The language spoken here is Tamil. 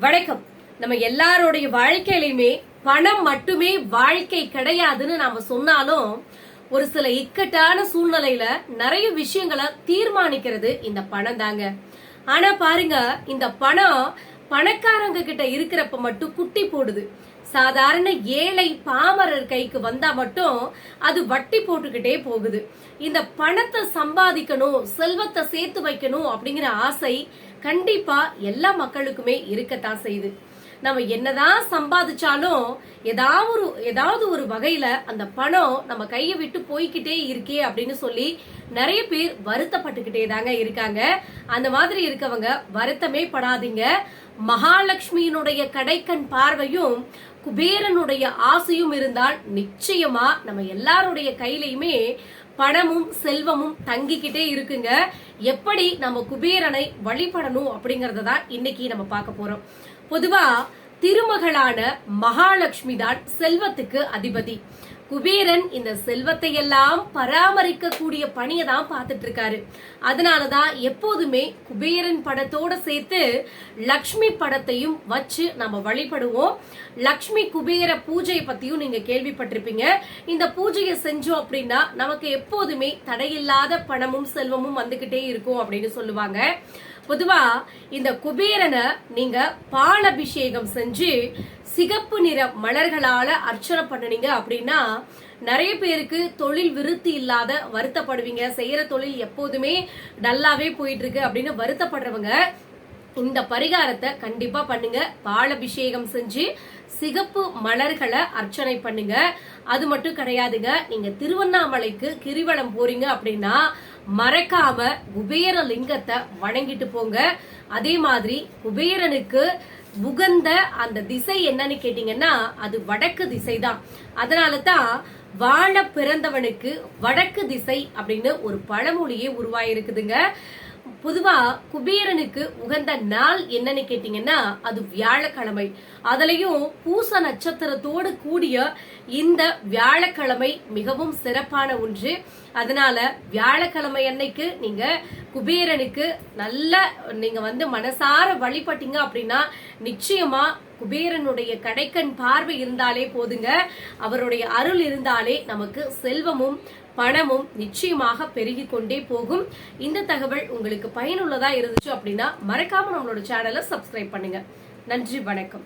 வணக்கம். நம்ம எல்லாரோடைய வாழ்க்கையிலுமே பணம் மட்டுமே வாழ்க்கை கிடையாதுன்னு நாம சொன்னாலும் ஒரு சில இக்கட்டான சூழ்நிலையில நிறைய விஷயங்களை தீர்மானிக்கிறது இந்த பணம் தாங்க. ஆனா பாருங்க இந்த பணம் பணக்காரங்க கிட்ட இருக்கிறப்ப மட்டும் குட்டி போடுது. சாதாரண ஏழை பாமரர் கைக்கு வந்தா மட்டும் அது வட்டி போட்டுக்கிட்டே போகுது. இந்த பணத்தை சம்பாதிக்கணும் செல்வத்தை சேர்த்து வைக்கணும் அப்படிங்கிற ஆசை கண்டிப்பா எல்லா மக்களுக்குமே இருக்கத்தான் செய்யுது. நம்ம என்னதான் சம்பாதிச்சாலும் ஏதாவது ஒரு ஏதாவது ஒரு வகையில அந்த பணம் நம்ம கையை விட்டு போய்கிட்டே இருக்கே அப்படின்னு சொல்லி நிறைய பேர் வருத்தப்பட்டுக்கிட்டே தாங்க இருக்காங்க. அந்த மாதிரி இருக்கவங்க வருத்தமே படாதீங்க. மகாலட்சுமியினுடைய கடைக்கண் பார்வையும் குபேரனுடைய ஆசையும் இருந்தால் நிச்சயமா நம்ம எல்லாருடைய கையிலையுமே பணமும் செல்வமும் தங்கிக்கிட்டே இருக்குங்க. எப்படி நம்ம குபேரனை வழிபடணும் அப்படிங்கறத தான் இன்னைக்கு நம்ம பார்க்க போறோம். பொதுவா திருமகளான மகாலட்சுமி தான் செல்வத்துக்கு அதிபதி. குபேரன் இந்த செல்வத்தை எல்லாம் பராமரிக்க கூடிய பணியை தான் பார்த்துட்டு இருக்காரு. அதனாலதான் எப்போதுமே குபேரன் படத்தோட சேர்த்து லக்ஷ்மி படத்தையும் வச்சு நம்ம வழிபடுவோம். லக்ஷ்மி குபேர பூஜையை பத்தியும் நீங்க கேள்விப்பட்டிருப்பீங்க. இந்த பூஜையை செஞ்சோம் அப்படின்னா நமக்கு எப்போதுமே தடையில்லாத பணமும் செல்வமும் வந்துகிட்டே இருக்கும் அப்படின்னு சொல்லுவாங்க. பொதுவா இந்த குபேரனை நீங்க பால் அபிஷேகம் செஞ்சு சிகப்பு நிற மலர்களால அர்ச்சனை பண்ணுனீங்க அப்படின்னா நிறைய பேருக்கு தொழில் விருத்தி இல்லாத வருத்தப்படுவீங்க. செய்யற தொழில் எப்போதுமே டல்லாவே போயிட்டு இருக்கு அப்படின்னு வருத்தப்படுறவங்க இந்த பரிகாரத்தை கண்டிப்பா பண்ணுங்க. பால் அபிஷேகம் செஞ்சு சிகப்பு மலர்களை அர்ச்சனை பண்ணுங்க. அது மட்டும் கிடையாதுங்க. நீங்க திருவண்ணாமலைக்கு கிரிவலம் போறீங்க அப்படின்னா மறக்காம குபேர லிங்கத்தை வணங்கிட்டு போங்க. அதே மாதிரி குபேரனுக்கு உகந்த அந்த திசை என்னன்னு கேட்டீங்கன்னா அது வடக்கு திசை தான் அதனால தான் வாழ பிறந்தவனுக்கு வடக்கு திசை அப்படின்னு ஒரு பழமொழியே உருவாயிருக்குதுங்க. பொதுவா குபேரனுக்கு உகந்த நாள் என்னன்னு கேட்டீங்கன்னா அது வியாழக்கிழமை. அதுலயும் பூச நட்சத்திரத்தோடு கூடிய இந்த வியாழக்கிழமை மிகவும் சிறப்பான ஒன்று. அதனால வியாழக்கிழமை அன்னைக்கு நீங்க குபேரனுக்கு நல்ல நீங்க வந்து மனசார வழிபட்டீங்க அப்படின்னா நிச்சயமா குபேரனுடைய கடைக்கண் பார்வை இருந்தாலே போதுங்க. அவருடைய அருள் இருந்தாலே நமக்கு செல்வமும் பணமும் நிச்சயமாக பெருகி கொண்டே போகும். இந்த தகவல் உங்களுக்கு பயனுள்ளதா இருந்துச்சு அப்படின்னா மறக்காம நம்மளோட சேனலை சப்ஸ்கிரைப் பண்ணுங்க. நன்றி வணக்கம்.